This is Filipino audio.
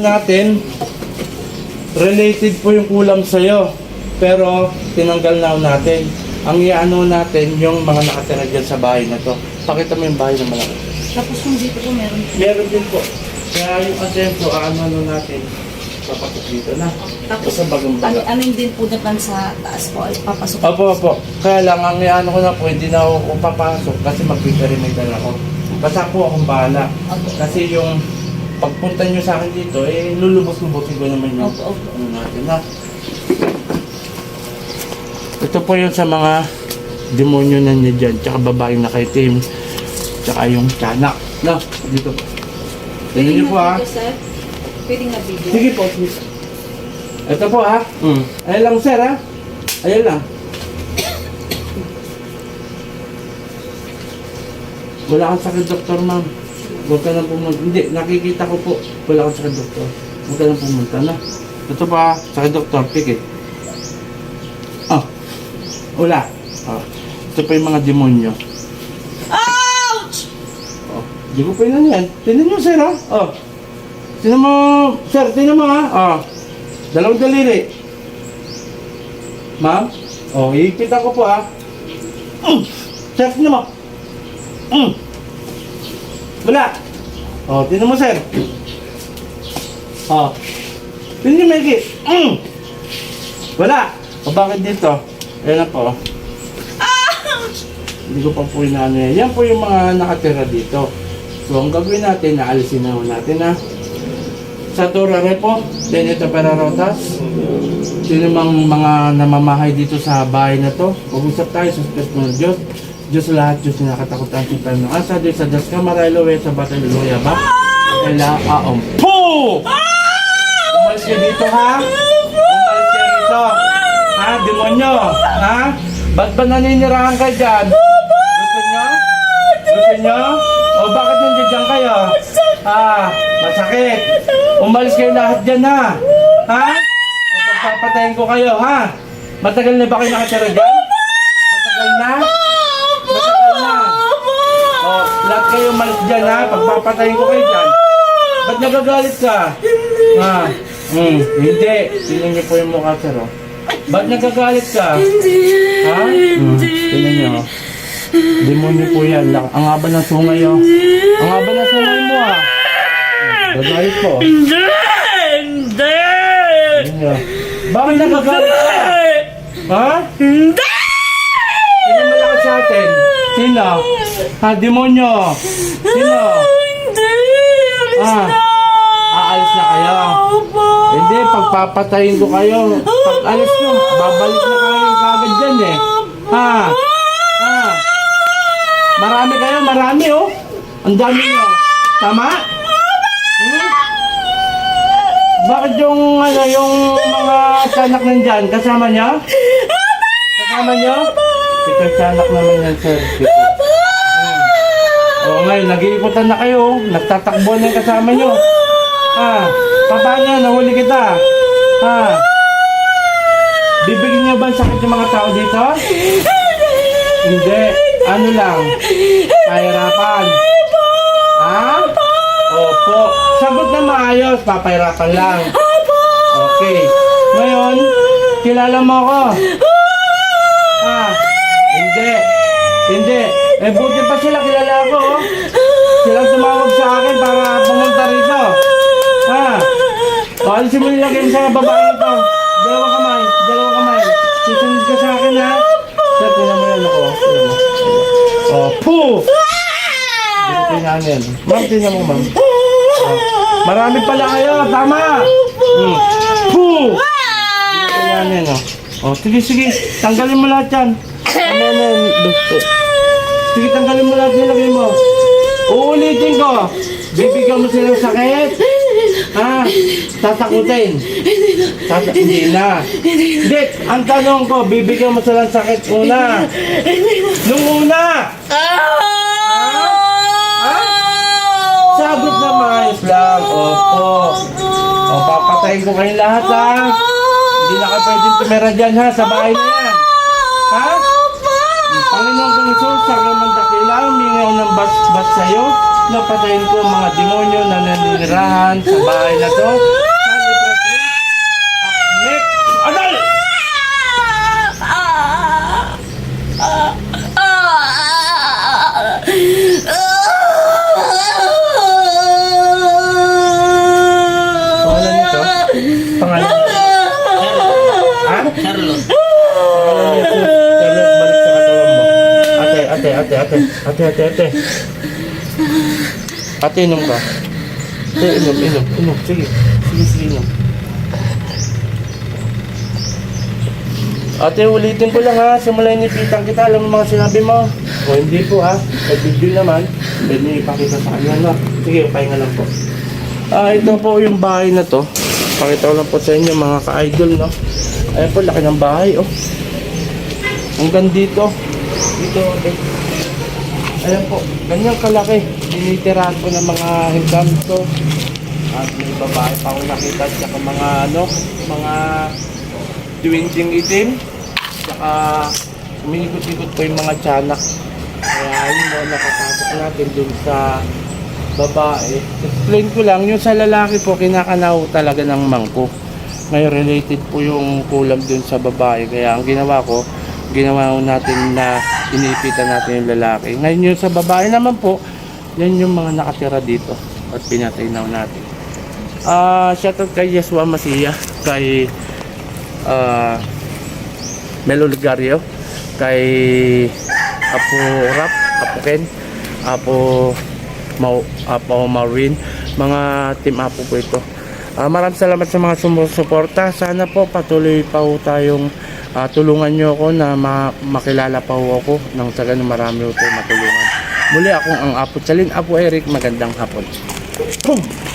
natin, related po yung kulam sa'yo. Pero tinanggal na natin. Ang iano natin yung mga nakatira dyan sa bahay na to. Pakita mo yung bahay na malaki. Tapos kung dito po meron. Meron din po. Kaya yung asensyo, ano ano natin, papasok dito na. Tapos sa bagang ano, baga. ano din po naman sa taas po ay papasok. Opo, opo. Kaya lang, ang iano ko na po, hindi na ako papasok kasi mag-perimeter ako. Basta po akong bahala. Kasi yung pagpunta nyo sa akin dito, eh, lulubos-lubosin ko naman yung Opo, opo. ano natin, ha? Ito po yun sa mga demonyo na niya dyan, tsaka babaeng nakaitim, tsaka yung tiyanak. No, dito po. Tingnan niyo po, ha? sir? Pwedeng na video. Sige po, sige. Ito po, ha? Mm. Ayan lang, sir, ha? Ayan lang. Wala kang sakit, doktor, ma'am. Huwag ka nang pumunta. Hindi, nakikita ko po. Wala kang sakit, doktor. Huwag ka nang pumunta na. Ito pa, sakit, doktor. Pikit. Ah. Wala. Ah. Ito pa yung mga demonyo. Ouch! Oh, di ko pa yun yan. Tingnan nyo, sir, ha? Oh. Tingnan mo, sir, tingnan mo, ha? Oh. Dalawang daliri. Ma'am? Oh, iipitan ko po, ha? Mm. Sir, tingnan mo. Mm. Wala. Oh, tingnan mo, sir. Oh. Tingnan nyo, Mikey. Mm. Wala. O, bakit dito? Ayan na po. Hindi ko pa po inaano yan. Yan po yung mga nakatira dito. So, ang gagawin natin, naalisin na natin na sa Torare po, Benito Perarotas, sino mang mga namamahay dito sa bahay na to, mag-usap tayo sa Espiritu ng Diyos. Diyos lahat, Diyos na nakatakutan sa tayo ng asa, Diyos sa Das Camarelo, sa Bataluloya ba? Ela, aom. Po! Umalis ka dito, ha? Umalis ka dito. Ha? Demonyo? Ha? Ba't ba naninirahan ka dyan? Gusto nyo? Gusto nyo? O bakit nandiyan kayo? Ha? Masakit. Umalis kayo lahat dyan, ha? Ha? O pagpapatayin ko kayo, ha? Matagal na ba kayo nakatira dyan? Matagal na? Matagal na. O, lahat kayo umalis dyan, ha? Pagpapatayin ko kayo dyan. Ba't nagagalit ka? Ha? Hmm, hindi. Tingnan niyo po yung mukha, sir, oh. Ba't nagagalit ka? Ha? Hmm, tingnan niyo, oh. Demonyo po yan. Ang haba ng sungay, oh. Ang haba ng sungay mo, ah. Gagalit po. Hindi! Hindi! Tingnan. Bakit nagagalit ka? Ha? Hindi! Sino malakas sa atin? Sino? Ha, demonyo? Sino? Hindi! Alis Ah. na! Aalis na kayo. Opo! Hindi, pagpapatayin ko kayo. Pag alis nyo, babalik na kayo kagad dyan eh. Ha? Ha? Marami kayo, marami oh. Ang dami nyo. Tama? Hmm? Bakit yung, ano, yung mga sanak nandyan, kasama nyo? Kasama nyo? Ito sanak naman yan, sir. Hmm. Oo ngayon, nag-iikutan na kayo. Nagtatakbo na yung kasama nyo. Ha? Paano? Nahuli kita. Ha? Bibigyan niyo ba ang sakit yung mga tao dito? Hindi. Ano lang? Pahirapan. Ha? Opo. Sagot na maayos. Papahirapan lang. Okay. Ngayon, kilala mo ako. Ha? Hindi. Hindi. Eh, buti pa sila kilala ako. oh. Silang tumawag sa akin para pumunta rito. Ha? O, alisin mo nilagay sa babae ito. Dalawang kamay. Dalawang kamay. Susunod ka sa akin, ha? Sir, tingnan mo yan ako. Tingnan mo. O, puh! Hindi ko pinangin. Ma'am, tingnan mo, ma'am. O, marami pala kayo. Tama! Hmm. Puh! Hindi ko pinangin, o. O, sige, sige. Tanggalin mo lahat yan. Ano, ano, gusto. Sige, tanggalin mo lahat nilagay mo. Uulitin ko. Bibigyan mo sila ng sakit. Ha? Tatakutin. Tata hindi na. Hindi. Ang tanong ko, bibigyan mo sila ng sakit una. Nung una. Sagot na maayos lang. Opo. O, papatayin ko kayong lahat ha. Hindi na kayo pwedeng tumira dyan ha, sa bahay na. Ha? Panginoon kong Isus, sa aking mandakila, humingi ako ng bas-bas sa'yo. napatayin ko ang mga demonyo na naninirahan sa bahay na to. Ate. Ate, ate, ate. Inom ka. Ate, inom, inom, inom. Sige, sige, sige, inom. Ate, ulitin ko lang ha. Simula inipitan kita. Alam mo mga sinabi mo. O hindi po ha. Sa video naman. Pwede ipakita sa kanya na. Sige, pahinga lang po. Ah, ito po yung bahay na to. Pakita ko lang po sa inyo mga ka-idol, no? Ayan po, laki ng bahay, oh. Hanggang dito. Dito, eh. Ayan po, ganyan kalaki. Dinitirahan po ng mga hinggamto. At may babae pa ako nakita. Tsaka mga, ano, mga dwinding itim. Tsaka umiikot-ikot po yung mga tiyanak. Kaya yun mo, nakapasok natin dun sa babae. Explain ko lang, yung sa lalaki po, kinakanaw talaga ng mangko. Ngayon, related po yung kulam dun sa babae. Kaya ang ginawa ko, ginawa ko natin na inipitan natin yung lalaki. Ngayon yung sa babae naman po, yan yung mga nakatira dito at pinatay na natin. Ah, shoutout kay Yeswa Masiya, kay ah Melo Ligario, kay Apo Rap, Apo Ken, Apo Mau, Apo Marvin, mga team Apo po ito. Ah, maraming salamat sa mga sumusuporta. Sana po patuloy pa po tayong ah, tulungan nyo ako na ma- makilala pa po ako nang sa ganun marami po matulungan. Muli akong ang Apo Chalin, Apo Eric, magandang hapon. Boom!